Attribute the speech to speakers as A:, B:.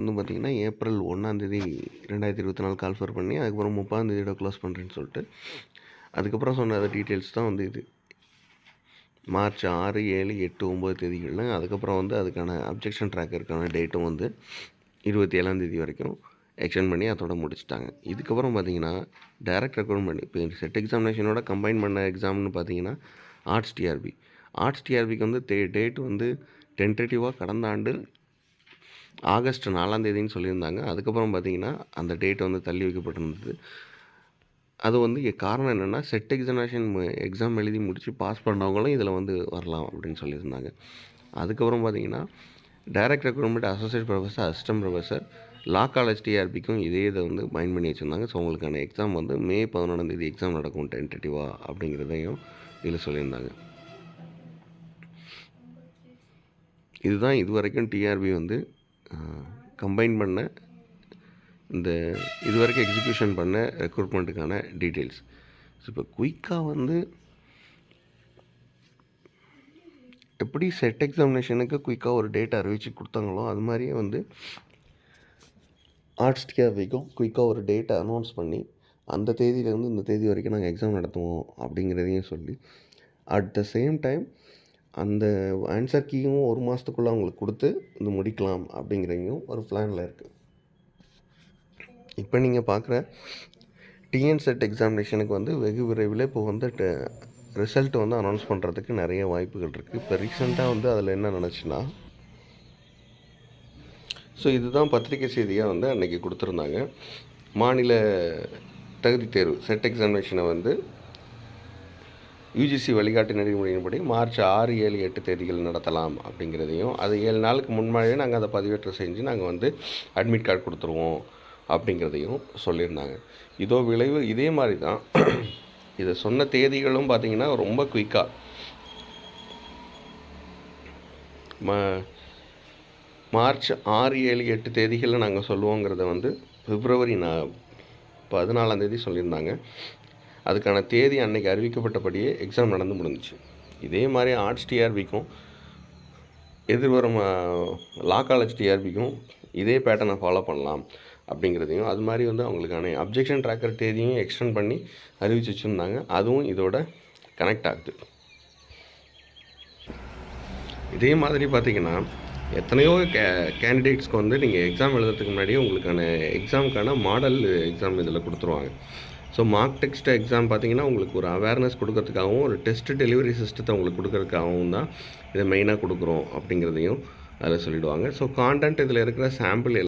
A: வந்து பார்த்தீங்கன்னா ஏப்ரல் ஒன்றாந்தேதி ரெண்டாயிரத்தி இருபத்தி நாலு கால்ஃபர் பண்ணி அதுக்கப்புறம் முப்பதாந்தேதியோட க்ளோஸ் பண்ணுறேன்னு சொல்லிட்டு அதுக்கப்புறம் சொன்ன டீட்டெயில்ஸ் தான் வந்து இது. மார்ச் ஆறு ஏழு எட்டு ஒம்பது தேதிகளில் அதுக்கப்புறம் வந்து அதுக்கான அப்ஜெக்ஷன் ட்ராக்கருக்கான டேட்டும் வந்து இருபத்தி ஏழாந்தேதி வரைக்கும் எக்ஸ்டெண்ட் பண்ணி அதோட முடிச்சிட்டாங்க. இதுக்கப்புறம் பார்த்தீங்கன்னா டைரக்ட் ரெக்ரூட்மெண்ட் இப்போ செட் எக்ஸாமினேஷனோட கம்பைன் பண்ண எக்ஸாம்னு பார்த்தீங்கன்னா ஆர்ட்ஸ் டிஆர்பி ஆர்ட்ஸ் டிஆர்பிக்கு வந்து டே டேட் வந்து டென்டேட்டிவாக கடந்த ஆண்டு ஆகஸ்ட் நாலாம் தேதின்னு சொல்லியிருந்தாங்க. அதுக்கப்புறம் பார்த்தீங்கன்னா அந்த டேட் வந்து தள்ளி வைக்கப்பட்டிருந்தது. அது வந்து காரணம் என்னென்னா செட் எக்ஸாமினேஷன் எக்ஸாம் எழுதி முடித்து பாஸ் பண்ணவங்களும் இதில் வந்து வரலாம் அப்படின்னு சொல்லியிருந்தாங்க. அதுக்கப்புறம் பார்த்தீங்கன்னா direct recruitment associate professor assistant professor law college டிஆர்பிக்கும் இதே இதை வந்து மைண்ட் பண்ணி வச்சுருந்தாங்க. ஸோ உங்களுக்கான எக்ஸாம் வந்து மே பதினொன்றாந்தேதி எக்ஸாம் நடக்கும் டென்டேட்டிவாக அப்படிங்கிறதையும் இதில் சொல்லியிருந்தாங்க. இதுதான் இது வரைக்கும் டிஆர்பி வந்து கம்பைன் பண்ண இந்த இது வரைக்கும் எக்ஸிக்யூஷன் பண்ண ரெக்ரூட்மெண்ட்டுக்கான டீட்டெயில்ஸ். ஸோ இப்போ குயிக்காக வந்து எப்படி செட் எக்ஸாமினேஷனுக்கு குயிக்காக ஒரு டேட் அறிவித்து கொடுத்தாங்களோ அது மாதிரியே வந்து ஆர்ட்ஸ் கேபிக்கும் குயிக்காக ஒரு டேட்டை அனௌன்ஸ் பண்ணி அந்த தேதியிலேருந்து இந்த தேதி வரைக்கும் நாங்கள் எக்ஸாம் நடத்துவோம் அப்படிங்கிறதையும் சொல்லி அட் த சேம் டைம் அந்த ஆன்சர் கீயும் ஒரு மாதத்துக்குள்ளே அவங்களுக்கு கொடுத்து இது முடிக்கலாம் அப்படிங்கிறதையும் ஒரு பிளானில் இருக்குது இப்போ நீங்கள் பார்க்குற டிஎன் செட் எக்ஸாமினேஷனுக்கு வந்து வெகு விரைவில் இப்போ வந்து ரிசல்ட் வந்து அனௌன்ஸ் பண்ணுறதுக்கு நிறைய வாய்ப்புகள் இருக்குது இப்போ ரீசெண்டாக வந்து அதில் என்ன நினச்சுன்னா ஸோ இதுதான் பத்திரிகை செய்தியாக வந்து அன்றைக்கி கொடுத்துருந்தாங்க. மாநில தகுதி தேர்வு செட் எக்ஸாமினேஷனை வந்து யூஜிசி வழிகாட்டு நெறிமுறையின்படி மார்ச் ஆறு ஏழு எட்டு தேதிகள் நடத்தலாம் அப்படிங்கிறதையும் அது ஏழு நாளுக்கு முன்னாடியே நாங்கள் அதை பதிவேற்றம் செஞ்சு நாங்கள் வந்து அட்மிட் கார்டு கொடுத்துருவோம் அப்படிங்கிறதையும் சொல்லியிருந்தாங்க. இதோ விளைவு இதே மாதிரி தான் இதை சொன்ன தேதிகளும் பார்த்திங்கன்னா ரொம்ப குயிக்காக ம மார்ச் ஆறு ஏழு எட்டு தேதிகளில் நாங்கள் சொல்லுவோங்கிறத வந்து பிப்ரவரி நான் பதினாலாந்தேதி சொல்லியிருந்தாங்க. அதுக்கான தேதி அன்னைக்கு அறிவிக்கப்பட்டபடியே எக்ஸாம் நடந்து முடிஞ்சிச்சு. இதே மாதிரி ஆர்ட்ஸ் டிஆர்பிக்கும் எதிர்வரும் லா காலேஜ் டிஆர்பிக்கும் இதே பேட்டர்னை ஃபாலோ பண்ணலாம் அப்படிங்கிறதையும் அது மாதிரி வந்து அவங்களுக்கான அப்ஜெக்ஷன் ட்ராக்கர் தேதியும் எக்ஸ்டெண்ட் பண்ணி அறிவிச்சு வச்சுருந்தாங்க. அதுவும் இதோட கனெக்ட் ஆகுது. இதே மாதிரி பார்த்தீங்கன்னா எத்தனையோ கே கேண்டிடேட்ஸ்க்கு வந்து நீங்கள் எக்ஸாம் எழுதுறதுக்கு முன்னாடியே உங்களுக்கான எக்ஸாமுக்கான மாடல் எக்ஸாம் இதில் கொடுத்துருவாங்க. ஸோ மார்க் டெக்ஸ்ட் எக்ஸாம் பார்த்தீங்கன்னா உங்களுக்கு ஒரு அவேர்னஸ் கொடுக்கறதுக்காகவும் ஒரு டெஸ்ட் டெலிவரி சிஸ்டத்தை உங்களுக்கு கொடுக்கறதுக்காகவும் தான் இதை மெயினாக கொடுக்குறோம் அப்படிங்கிறதையும் அதில் சொல்லிவிடுவாங்க ஸோ கான்டென்ட் இதில் இருக்கிற சாம்பிள்